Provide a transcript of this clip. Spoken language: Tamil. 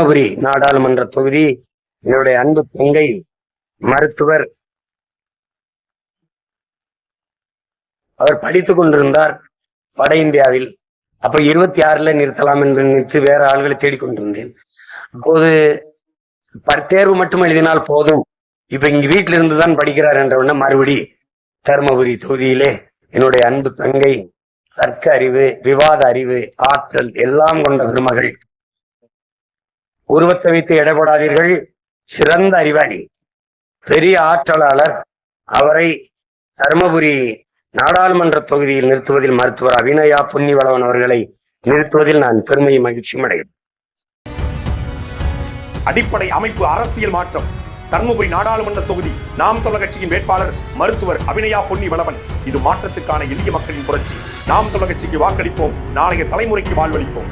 தருமபுரி நாடாளுமன்ற தொகுதி என்னுடைய அன்பு தங்கை மருத்துவர். அவர் படித்துக் கொண்டிருந்தார் வட இந்தியாவில். அப்ப இருபத்தி ஆறுல நிறுத்தலாம் என்று நினைத்து வேற ஆள்களை தேடிக்கொண்டிருந்தேன் அப்போது ப- தேர்வு மட்டும் எழுதினால் போதும். இப்ப இங்க வீட்டில இருந்துதான் படிக்கிறார் என்றவன மறுபடி தருமபுரி தொகுதியிலே என்னுடைய அன்பு தங்கை தர்க்க அறிவு விவாத அறிவு ஆற்றல் எல்லாம் கொண்ட பெருமகள் உருவத்தை வைத்து எடைபடாதீர்கள். சிறந்த அறிவாளி. பெரிய ஆற்றலாளர். அவரை தருமபுரி நாடாளுமன்ற தொகுதியில் நிறுத்துவதில் மருத்துவர் அபிநயா புன்னிவளவன் அவர்களை நிறுத்துவதில் நான் பெருமை மகிழ்ச்சியும் அடைகிறேன். அடிப்படை அமைப்பு அரசியல் மாற்றம். தர்மபுரி நாடாளுமன்ற தொகுதி நாம் தமிழர் கட்சியின் வேட்பாளர் மருத்துவர் அபிநயா பொன்னி வளவன் இது மாற்றத்துக்கான எளிய மக்களின் புரட்சி. நாம் தமிழர் கட்சிக்கு வாக்களிப்போம். நாளைய தலைமுறைக்கு வாழ்வளிப்போம்.